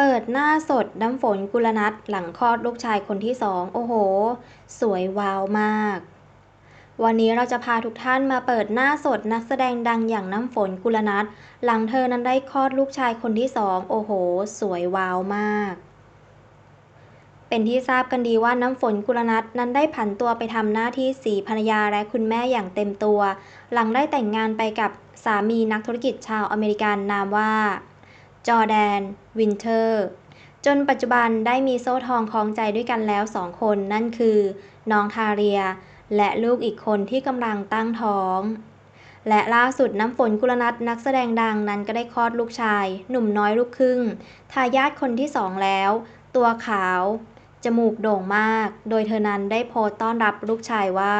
เปิดหน้าสดน้ำฝนกุลนัทหลังคลอดลูกชายคนที่สองโอ้โห สวยว้าวมาก วันนี้เราจะพาทุกท่านมาเปิดหน้าสดนักแสดงดังอย่างน้ำฝนกุลนัทหลังเธอนั้นได้คลอดลูกชายคนที่สองโอ้โห สวยว้าวมาก เป็นที่ทราบกันดีว่าน้ำฝนกุลนัทนั้นได้ผันตัวไปทำหน้าที่สีภรรยาและคุณแม่อย่างเต็มตัว หลังได้แต่งงานไปกับสามีนักธุรกิจชาวอเมริกันนามว่า จอแดน วินเทอร์ จนปัจจุบันได้มีโซ่ทองคล้องใจด้วยกันแล้วสองคนนั่นคือ น้องทาเรีย และลูกอีกคนที่กำลังตั้งท้อง และล่าสุดน้ำฝนกุลนัทนักแสดงดังนั้นก็ได้คลอดลูกชาย หนุ่มน้อยลูกครึ่ง ทายาทคนที่สองแล้ว ตัวขาว จมูกโด่งมาก โดยเธอนั้นได้โพสต์ต้อนรับลูกชายว่า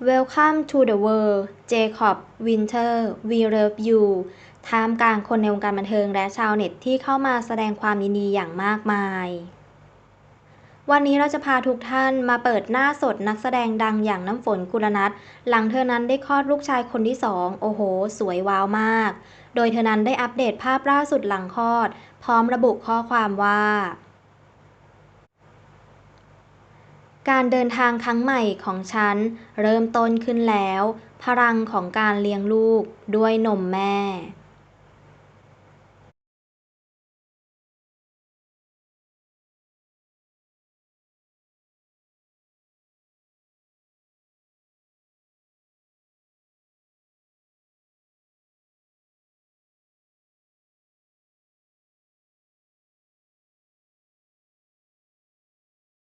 Welcome to the world Jacob Winter we love you ท่ามกลางคนในวงการบันเทิงและชาวเน็ตที่เข้ามาแสดงความยินดีอย่างมากมาย วันนี้เราจะพาทุกท่านมาเปิดหน้าสดนักแสดงดังอย่างน้ำฝนกุลนัทหลังเธอนั้นได้คลอดลูกชายคนที่สองโอ้โห สวยว้าวมาก โดยเธอนั้นได้อัปเดตภาพล่าสุดหลังคลอด พร้อมระบุข้อความว่า การเดินทางครั้งใหม่ของฉันเริ่มต้นขึ้นแล้วพลังของการเลี้ยงลูกด้วยนมแม่